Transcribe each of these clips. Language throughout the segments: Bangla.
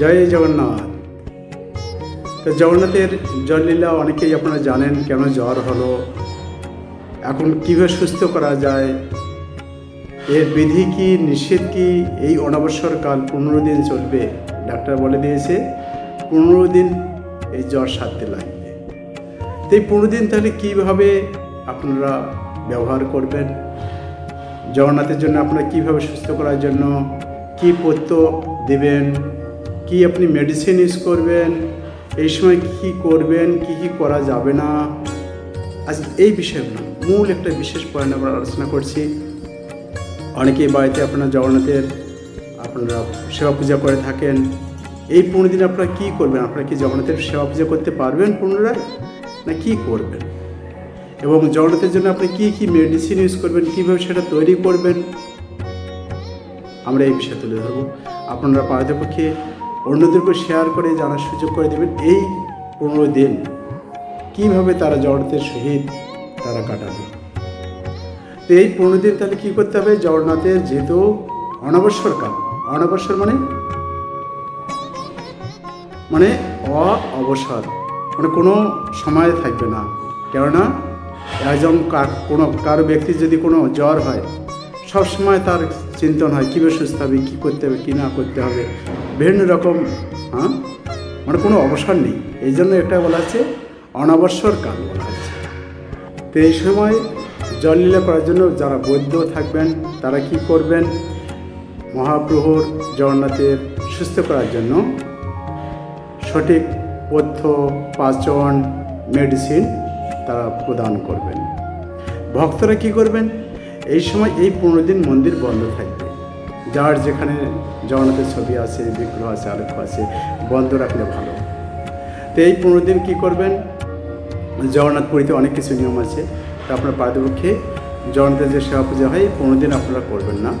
জয় জগন্নাথ। তো জগন্নাথের জললীলা অনেকেই আপনারা জানেন কেন জ্বর হলো, এখন কীভাবে সুস্থ করা যায়, এর বিধি কি, নিষেধ কি, এই অনাবসর কাল পনেরো দিন চলবে। ডাক্তার বলে দিয়েছে, পনেরো দিন এই জ্বর সারতে লাগবে। তো এই পনেরো দিন তাহলে কীভাবে আপনারা ব্যবহার করবেন? জগন্নাথের জন্য আপনারা কীভাবে সুস্থ করার জন্য কী পথ্য দেবেন? কি আপনি মেডিসিন ইউজ করবেন? এই সময় কী করবেন? কি কি করা যাবে না? আজ এই বিষয়গুলো মূল একটা বিশেষ পয়েন্ট আমরা আলোচনা করছি। অনেকেই বাড়িতে আপনারা জগন্নাথের আপনারা সেবা পূজা করে থাকেন। এই পনেরো দিন আপনারা কী করবেন? আপনারা কি জগন্নাথের সেবা পূজা করতে পারবেন পুনরায়? না কি করবেন? এবং জগন্নাথের জন্য আপনি কী কী মেডিসিন ইউজ করবেন? কীভাবে সেটা তৈরি করবেন? আমরা এই বিষয়ে তুলে ধরবো। আপনারা পারতপক্ষে অন্যদেরকে শেয়ার করে জানার সুযোগ করে দেবেন এই পনেরো দিন। কীভাবে তারা জগন্নাথের সহিত তারা কাটাবে? তো এই পনেরো দিন তাহলে কী করতে হবে? জগন্নাথের যেহেতু অনবসর কাল অনবসর মানে? মানে অবসর মানে কোনো সময় থাকবে না। কেননা, একজন কোনো, কারও ব্যক্তির যদি কোনো জ্বর হয়, সবসময় তার চিন্তন হয়, কীভাবে সুস্থ হবে, কী করতে হবে, কী না করতে হবে। বিভিন্ন রকম হ্যাঁ? মানে কোনো অবসর নেই। এই জন্য এটা বলা আছে অনবসর কাল বলা আছে। তো এই সময় জল করার জন্য যারা বৈদ্য থাকবেন, তারা কি করবেন? মহাপ্রভুর জগন্নাথের সুস্থ করার জন্য সঠিক পথ্য, পাচন মেডিসিন তারা প্রদান করবেন। ভক্তরা কি করবেন? এই সময় এই পনেরো দিন মন্দির বন্ধ থাকবে। যার যেখানে জগন্নাথের ছবি আছে, বিগ্রহ আছে, আলোক আছে, বন্ধ রাখলে ভালো। তো এই পনেরো দিন কী করবেন? জগন্নাথ পুরীতে অনেক কিছু নিয়ম আছে। তো আপনার পারতপক্ষে জগন্নাথের যে সেবা পূজা হয় পনেরো দিন আপনারা করবেন না।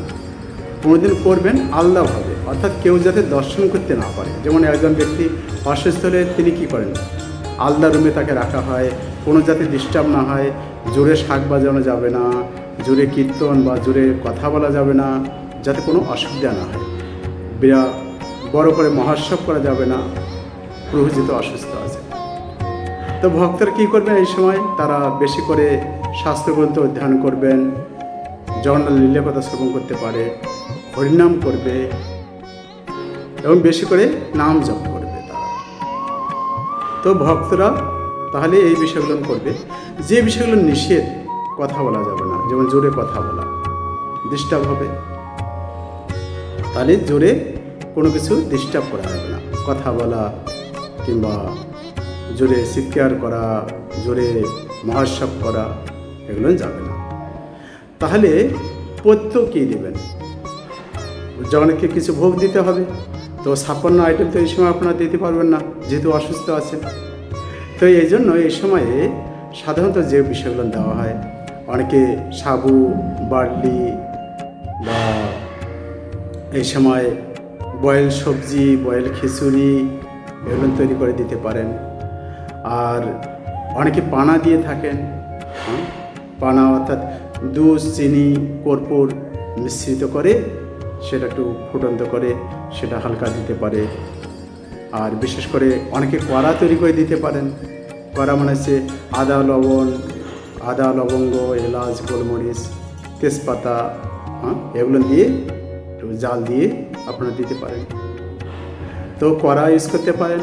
পনেরো দিন করবেন আলাদাভাবে। অর্থাৎ কেউ যাতে দর্শন করতে না পারে। যেমন একজন ব্যক্তি অসুস্থ হলে তিনি কী করেন? আলাদা রুমে তাকে রাখা হয়। কোনো যাতে ডিস্টার্ব না হয়। জোরে শাক বাজানো যাবে না। জোরে কীর্তন বা জোরে কথা বলা যাবে না, যাতে কোনো অসুবিধা না হয়। বিরা বড় করে মহোৎসব করা যাবে না, প্রভু যেহেতু অসুস্থ আছে। তো ভক্তরা কী করবেন এই সময়? তারা বেশি করে শাস্ত্রগ্রন্থ অধ্যয়ন করবেন, জগন্নাথ লীলা কথা শ্রবণ করতে পারে, হরিনাম করবে, এবং বেশি করে নাম জপ করবে তারা। তো ভক্তরা তাহলে এই বিষয়গুলো করবে। যে বিষয়গুলো নিষেধ কথা বলা যাবে না, যেমন জোরে কথা বলা। ডিস্টার্ব হবে। তাহলে জোরে কোনো কিছু ডিস্টার্ব করা যাবে না। কথা বলা কিংবা জোরে চিৎকার করা, জোরে মহোৎসব করা, এগুলো যাবে না। তাহলে পথ্য কী দেবেন? জগন্নাথকে কিছু ভোগ দিতে হবে। তো ছাপ্পান্ন আইটেম তো এই সময় আপনারা দিতে পারবেন না, যেহেতু অসুস্থ আছেন। তো এই জন্য এই সময়ে সাধারণত যে বিষয়গুলো দেওয়া হয় অনেকে সাবু, বার্লি বা এই সময় বয়েল সবজি, বয়েল খিচুড়ি এগুলো তৈরি করে দিতে পারেন। আর অনেকে পানা দিয়ে থাকেন? পানা অর্থাৎ দুধ, চিনি, কর্পূর মিশ্রিত করে সেটা একটু ফুটন্ত করে সেটা হালকা দিতে পারে। আর বিশেষ করে অনেকে কড়া তৈরি করে দিতে পারেন। কড়া মানে হচ্ছে আদা, লবণ আদা, লবঙ্গ, এলাচ, গোলমরিচ, তেজপাতা হ্যাঁ এগুলো দিয়ে একটু জাল দিয়ে আপনারা দিতে পারেন। তো কড়া ইউজ করতে পারেন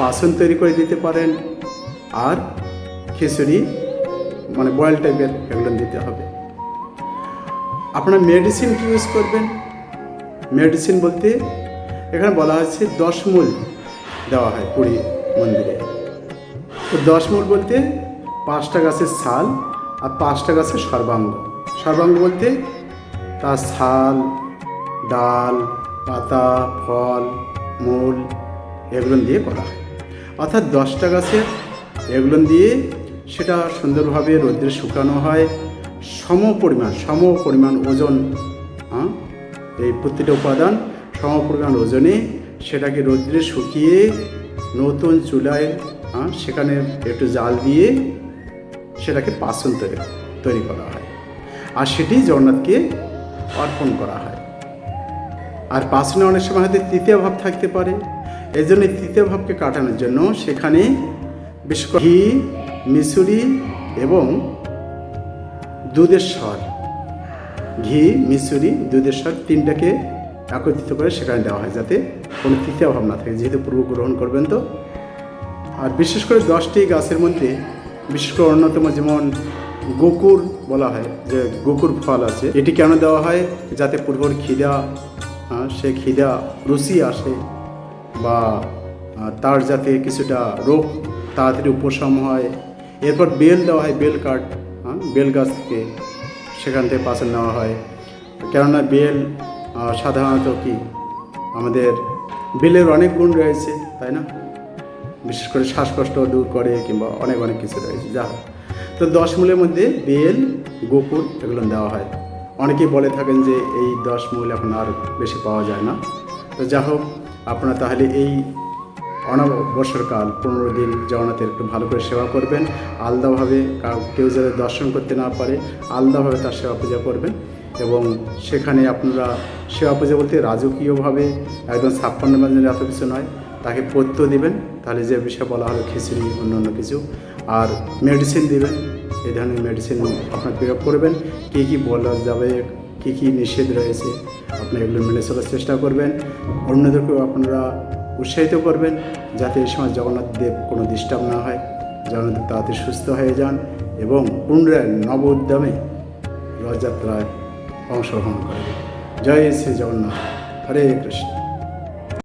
পাসন তৈরি করে দিতে পারেন, আর খিচুড়ি মানে বয়েল টাইপের এগুলো দিতে হবে। আপনার মেডিসিন কি ইউজ করবেন? মেডিসিন বলতে এখানে বলা হয়েছে দশ মূল দেওয়া হয় পুরী মন্দিরে। তো দশ মূল বলতে পাঁচটা গাছের ছাল আর পাঁচটা গাছের সর্বাঙ্গ। সর্বাঙ্গ বলতে তার ছাল, ডাল, পাতা, ফল, মূল এগুলো দিয়ে করা হয়। অর্থাৎ দশটা গাছের এগুলো দিয়ে সেটা সুন্দরভাবে রোদ্রে শুকানো হয়। সম পরিমাণ সম পরিমাণ ওজন হ্যাঁ এই প্রতিটা উপাদান সম পরিমাণ ওজনে সেটাকে রোদ্রে শুকিয়ে নতুন চুলায় হ্যাঁ সেখানে একটু জাল দিয়ে সেটাকে পাচন তৈরি তৈরি করা হয়। আর সেটি জগন্নাথকে অর্পণ করা হয়। আর পাশনে অনেক সময় হয়তো তৃতীয় ভাব থাকতে পারে। এই জন্য তৃতীয় ভাবকে কাটানোর জন্য সেখানে বিশেষ ঘি, মিশুরি এবং দুধের স্বর ঘি, মিশুরি দুধের স্বর তিনটাকে একত্রিত করে সেখানে দেওয়া হয় যাতে কোনো তৃতীয় ভাব না থাকে। যেহেতু পূর্ব গ্রহণ করবেন তো। আর বিশেষ করে দশটি গাছের মধ্যে বিশেষ করে অন্যতম যেমন গোকুর বলা হয়, যে গোকুর ফল আছে, এটি কেন দেওয়া হয়? যাতে পূর্বর খিদা সে খিদা রুচি আসে বা তার যাতে কিছুটা রোগ তাড়াতাড়ি উপশম হয়। এরপর বেল দেওয়া হয়, বেল কাঠ হ্যাঁ বেল গাছ থেকে সেখান থেকে পাচন নেওয়া হয়। কেননা বেল সাধারণত কি আমাদের বেলের অনেক গুণ রয়েছে, তাই না? বিশেষ করে শ্বাসকষ্ট দূর করে কিংবা অনেক অনেক কিছু রয়েছে। যা তো দশ মূলের মধ্যে বেল, গোকুল এগুলো দেওয়া হয়। অনেকেই বলে থাকেন যে এই দশ মূল এখন আর বেশি পাওয়া যায় না। তো যা হোক, আপনারা তাহলে এই অনবসরকাল পনেরো দিন জগন্নাথের একটু ভালো করে সেবা করবেন। আলাদাভাবে কাউ- যাতে দর্শন করতে না পারে, আলাদাভাবে তার সেবা পূজা করবেন এবং সেখানে আপনারা সেবা পূজা বলতে রাজকীয়ভাবে একদম ছাপ্পান্ন বাজারের এত কিছু নয় তাকে পথ্য দিবেন। তাহলে যে বিষয়ে বলা হলো খিচুড়ি অন্য অন্য কিছু। আর মেডিসিন দিবেন। এই ধরনের মেডিসিন আপনার প্রয়োগ করবেন। কী কী বলা যাবে, কী কী নিষেধ রয়েছে, আপনি এগুলো মেনে চলার চেষ্টা করবেন। অন্যদেরকেও আপনারা উৎসাহিত করবেন যাতে এই সময় জগন্নাথ দেব কোনো ডিস্টার্ব না হয়, জগন্নাথ দেব তাড়াতাড়ি সুস্থ হয়ে যান এবং পুনরায় নব উদ্যমে রথযাত্রায় অংশগ্রহণ করবে জয় শ্রী জগন্নাথ। হরে কৃষ্ণ।